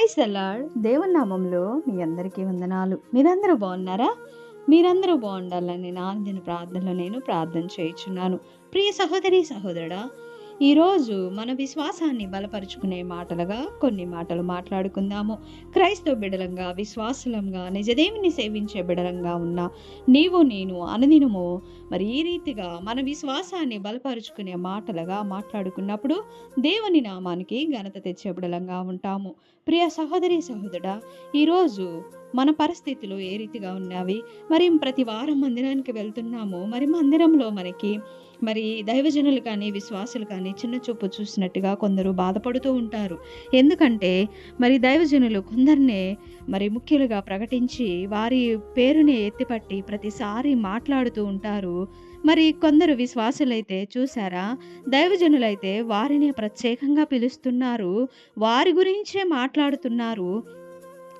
Praise అలాడ్ దేవుని నామంలో మీ అందరికీ వందనాలు. మీరందరూ బాగున్నారా? మీరందరూ బాగుండాలని నా అందిన ప్రార్థనలో నేను ప్రార్థన చేయుచున్నాను. ప్రియ సహోదరి సహోదరుడా ఈరోజు మన విశ్వాసాన్ని బలపరుచుకునే మాటలుగా కొన్ని మాటలు మాట్లాడుకుందాము. క్రైస్తవ బిడలంగా విశ్వాసలంగా నిజదేవిని సేవించే బిడలంగా ఉన్న నీవు నేను అనుదినము మరి ఈ రీతిగా మన విశ్వాసాన్ని బలపరుచుకునే మాటలుగా మాట్లాడుకున్నప్పుడు దేవుని నామానికి ఘనత తెచ్చే బిడలంగా ఉంటాము. ప్రియ సహోదరి సహోదరుడా ఈరోజు మన పరిస్థితులు ఏ రీతిగా ఉన్నవి? మరి ప్రతి వారం మందిరానికి వెళ్తున్నాము. మరి మందిరంలో మనకి మరి దైవజనులు కానీ విశ్వాసులు కానీ చిన్న చూపు చూసినట్టుగా కొందరు బాధపడుతూ ఉంటారు. ఎందుకంటే మరి దైవజనులు కొందరినే మరి ముఖ్యులుగా ప్రకటించి వారి పేరుని ఎత్తిపట్టి ప్రతిసారి మాట్లాడుతూ ఉంటారు. మరి కొందరు విశ్వాసులైతే చూసారా? దైవజనులైతే వారిని ప్రత్యేకంగా పిలుస్తున్నారు. వారి గురించే మాట్లాడుతున్నారు.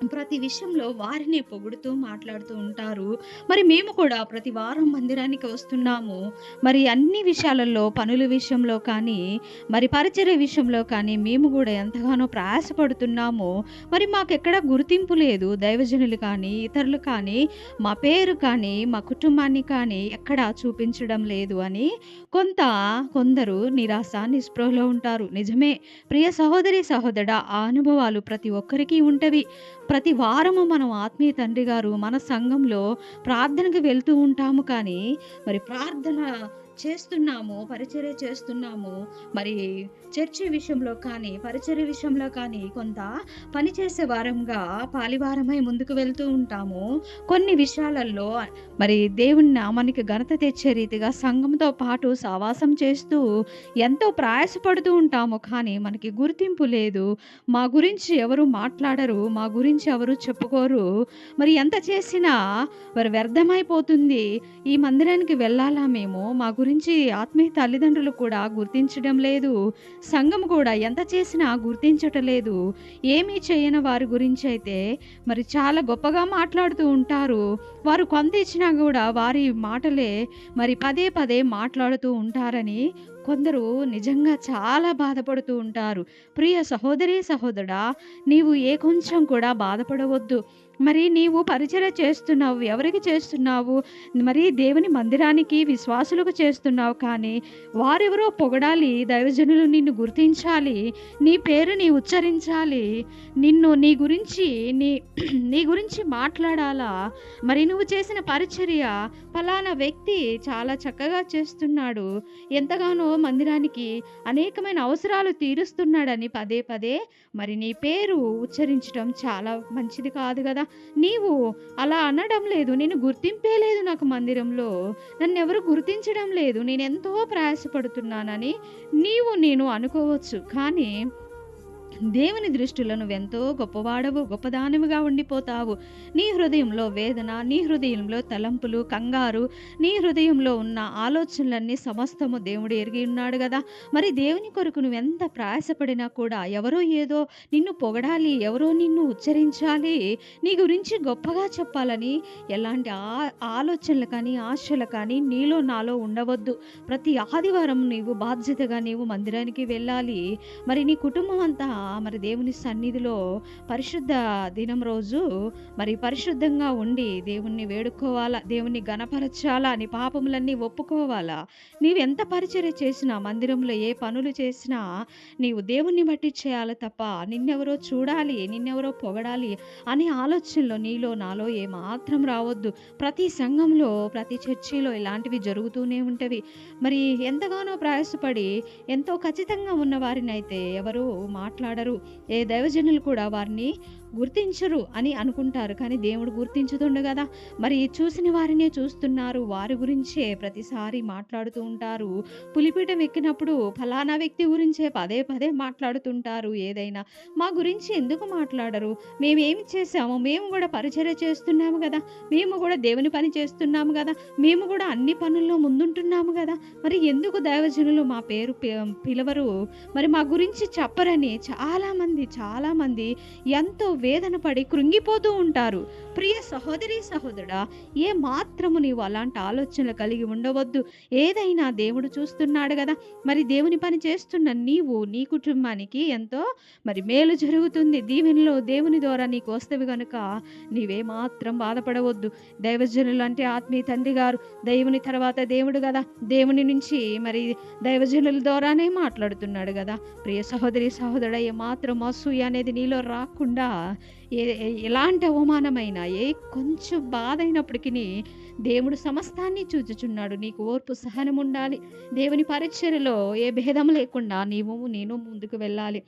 ప్రతి విషయంలో వారిని పొగుడుతూ మాట్లాడుతూ ఉంటారు. మరి మేము కూడా ప్రతి వారం మందిరానికి వస్తున్నాము. మరి అన్ని విషయాలలో పనుల విషయంలో కానీ మరి పరిచర్య విషయంలో కానీ మేము కూడా ఎంతగానో ప్రయాసపడుతున్నాము. మరి మాకు ఎక్కడ గుర్తింపు లేదు. దైవజనులు కానీ ఇతరులు కానీ మా పేరు కానీ మా కుటుంబాన్ని కానీ ఎక్కడా చూపించడం లేదు అని కొంత కొందరు నిరాశ నిస్పృహలో ఉంటారు. నిజమే ప్రియ సహోదరి సహోదర ఆ అనుభవాలు ప్రతి ఒక్కరికి ఉంటవి. ప్రతి వారము మనం ఆత్మీయ తండ్రి గారు మన సంఘంలో ప్రార్థనకు వెళ్తూ ఉంటాము కానీ మరి ప్రార్థన చేస్తున్నాము పరిచర్య చేస్తున్నాము మరి చర్చి విషయంలో కానీ పరిచర్య విషయంలో కానీ కొంత పనిచేసే వారంగా పాలివారమై ముందుకు వెళ్తూ ఉంటాము. కొన్ని విషయాలలో మరి దేవుని నామానికి ఘనత తెచ్చే రీతిగా సంఘంతో పాటు సావాసం చేస్తూ ఎంతో ప్రయాసపడుతూ ఉంటాము. కానీ మనకి గుర్తింపు లేదు. మా గురించి ఎవరు మాట్లాడరు మా గురించి ఎవరు చెప్పుకోరు. మరి ఎంత చేసినా మరి వ్యర్థమైపోతుంది. ఈ మందిరానికి వెళ్ళాలా మేము? మా గురించి ఆత్మీయ తల్లిదండ్రులు కూడా గుర్తించడం లేదు. సంఘం కూడా ఎంత చేసినా గుర్తించటం లేదు. ఏమీ చేయని వారి గురించి అయితే మరి చాలా గొప్పగా మాట్లాడుతూ ఉంటారు. వారు కొంత ఇచ్చినా కూడా వారి మాటలే మరి పదే పదే మాట్లాడుతూ ఉంటారని కొందరు నిజంగా చాలా బాధపడుతూ ఉంటారు. ప్రియ సహోదరి సహోదరా నీవు ఏ కొంచెం కూడా బాధపడవద్దు. మరి నీవు పరిచయ చేస్తున్నావు ఎవరికి చేస్తున్నావు? మరి దేవుని మందిరానికి విశ్వాసులకు చేస్తున్నావు కానీ వారెవరో పొగడాలి దైవజనులు నిన్ను గుర్తించాలి నీ పేరుని ఉచ్చరించాలి. నిన్ను నీ గురించి నీ నీ గురించి మాట్లాడాలా? మరి నువ్వు చేసిన పరిచర్య ఫలానా వ్యక్తి చాలా చక్కగా చేస్తున్నాడు. ఎంతగానో మందిరానికి అనేకమైన అవసరాలు తీరుస్తున్నాడని పదే పదే మరి నీ పేరు ఉచ్చరించడం చాలా మంచిది కాదు కదా. నీవు అలా అనడం లేదు. నేను గుర్తింపే లేదు నాకు మందిరంలో. నన్ను ఎవరు గుర్తించడం లేదు. నేను ఎంతో ప్రయాసపడుతున్నానని నీవు నేను అనుకోవచ్చు. కానీ దేవుని దృష్టిలో నువ్వెంతో గొప్పవాడవు గొప్పదానముగా ఉండిపోతావు. నీ హృదయంలో వేదన నీ హృదయంలో తలంపులు కంగారు నీ హృదయంలో ఉన్న ఆలోచనలన్నీ సమస్తము దేవుడు ఎరిగి ఉన్నాడు కదా. మరి దేవుని కొరకు నువ్వు ఎంత ప్రయాసపడినా కూడా ఎవరో ఏదో నిన్ను పొగడాలి ఎవరో నిన్ను ఉచ్చరించాలి నీ గురించి గొప్పగా చెప్పాలని ఎలాంటి ఆ ఆలోచనలు కానీ ఆశలు కానీ నీలో నాలో ఉండవద్దు. ప్రతి ఆదివారం నీవు బాధ్యతగా నీవు మందిరానికి వెళ్ళాలి. మరి నీ కుటుంబం అంతా మరి దేవుని సన్నిధిలో పరిశుద్ధ దినం రోజు మరి పరిశుద్ధంగా ఉండి దేవుణ్ణి వేడుకోవాలా దేవుణ్ణి గణపరచాలా నీ పాపములన్నీ ఒప్పుకోవాలా? నీవు ఎంత పరిచర్య చేసినా మందిరంలో ఏ పనులు చేసినా నీవు దేవుణ్ణి బట్టి చేయాలి తప్ప నిన్నెవరో చూడాలి నిన్నెవరో పొగడాలి అనే ఆలోచనలో నీలో నాలో ఏ మాత్రం రావద్దు. ప్రతి సంఘంలో ప్రతి చర్చిలో ఇలాంటివి జరుగుతూనే ఉంటవి. మరి ఎంతగానో ప్రయాసపడి ఎంతో ఖచ్చితంగా ఉన్న వారినైతే ఎవరు మాట్లాడు మాట్లాడరు. ఏ దైవజనులు కూడా వారిని గుర్తించరు అని అనుకుంటారు. కానీ దేవుడు గుర్తించుతుండు కదా. మరి చూసిన వారినే చూస్తున్నారు. వారి గురించే ప్రతిసారి మాట్లాడుతూ ఉంటారు. పులిపీఠం ఎక్కినప్పుడు ఫలానా వ్యక్తి గురించే పదే పదే మాట్లాడుతుంటారు. ఏదైనా మా గురించి ఎందుకు మాట్లాడరు? మేమేమి చేసాము మేము కూడా పరిచర్య చేస్తున్నాము కదా. మేము కూడా దేవుని పని చేస్తున్నాము కదా. మేము కూడా అన్ని పనుల్లో ముందుంటున్నాము కదా. మరి ఎందుకు దైవజనులు మా పేరు పి- పిలవరు? మరి మా గురించి చెప్పరని చాలామంది చాలామంది ఎంతో వేదన పడి కృంగిపోతూ ఉంటారు. ప్రియ సహోదరి సహోదరుడా ఏ మాత్రము నీవు అలాంటి ఆలోచనలు కలిగి ఉండవద్దు. ఏదైనా దేవుడు చూస్తున్నాడు కదా మరి దేవుని పని చేస్తున్న నీవు నీ కుటుంబానికి ఎంతో మరి మేలు జరుగుతుంది. దీవెనలో దేవుని ద్వారా నీకు వస్తవి కనుక నీవే మాత్రం బాధపడవద్దు. దైవజనులు అంటే ఆత్మీయ తండ్రి గారు దేవుని తర్వాత దేవుడు కదా. దేవుని నుంచి మరి దైవజనుల ద్వారానే మాట్లాడుతున్నాడు కదా. ప్రియ సహోదరి సహోదరుడ ఏ మాత్రం అసూయ అనేది నీలో రాకుండా ఎలాంటి అవమానమైనా ఏ కొంచెం బాధ అయినప్పటికీ దేవుడు సమస్తాన్ని చూచుచున్నాడు. నీకు ఓర్పు సహనం ఉండాలి దేవుని పరిచర్యలో ఏ భేదం లేకుండా నీవు నేను ముందుకు వెళ్ళాలి.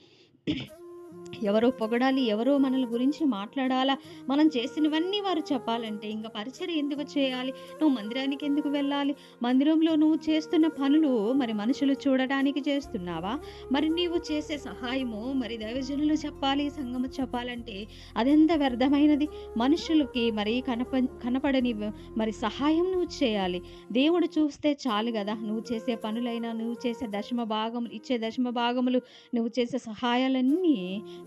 ఎవరో పొగడాలి ఎవరో మనల గురించి మాట్లాడాలా మనం చేసినవన్నీ వారు చెప్పాలంటే ఇంకా పరిచయం ఎందుకు చేయాలి? నువ్వు మందిరానికి ఎందుకు వెళ్ళాలి? మందిరంలో నువ్వు చేస్తున్న పనులు మరి మనుషులు చూడటానికి చేస్తున్నావా? మరి నీవు చేసే సహాయము మరి దైవజనులు చెప్పాలి సంగము చెప్పాలంటే అదెంత వ్యర్థమైనది? మనుషులకి మరి కనప కనపడని మరి సహాయం నువ్వు చేయాలి. దేవుడు చూస్తే చాలు కదా నువ్వు చేసే పనులైనా నువ్వు చేసే దశమ భాగం ఇచ్చే దశమ భాగములు నువ్వు చేసే సహాయాలన్నీ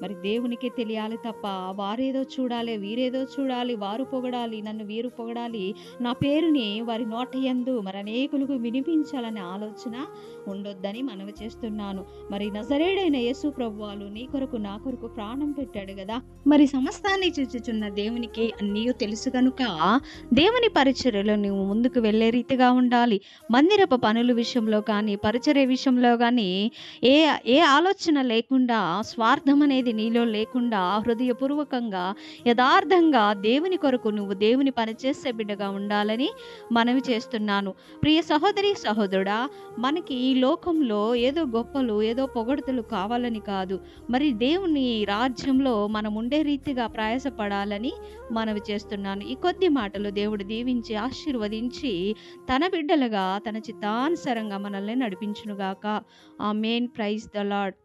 మరి దేవునికే తెలియాలి తప్ప వారేదో చూడాలి వీరేదో చూడాలి వారు పొగడాలి నన్ను వీరు పొగడాలి నా పేరుని వారి నోట ఎందు మరి అనేకులకు వినిపించాలనే ఆలోచన ఉండొద్దని మనవి చేస్తున్నాను. మరి నజరేడైన యేసు ప్రభువాలు నీ కొరకు నా కొరకు ప్రాణం పెట్టాడు కదా. మరి సమస్తాన్ని చూచుచున్న దేవునికి అన్నీ తెలుసు కనుక దేవుని పరిచర్యలో నువ్వు ముందుకు వెళ్ళే రీతిగా ఉండాలి. మందిరపు పనుల విషయంలో కానీ పరిచర్య విషయంలో కానీ ఏ ఏ ఆలోచన లేకుండా స్వార్థం అనేది నీలో లేకుండా హృదయపూర్వకంగా యథార్థంగా దేవుని కొరకు నువ్వు దేవుని పనిచేసే బిడ్డగా ఉండాలని మనవి చేస్తున్నాను. ప్రియ సహోదరి సహోదరుడా మనకి ఈ లోకంలో ఏదో గొప్పలు ఏదో పొగడుతలు కావాలని కాదు. మరి దేవుని రాజ్యంలో మనం ఉండే రీతిగా ప్రయాసపడాలని మనవి చేస్తున్నాను. ఈ కొద్ది మాటలు దేవుడు దీవించి ఆశీర్వదించి తన బిడ్డలుగా తన చిత్తానుసారంగా మనల్ని నడిపించునుగాక. ఆ మెయిన్ ప్రైజ్ ద లాడ్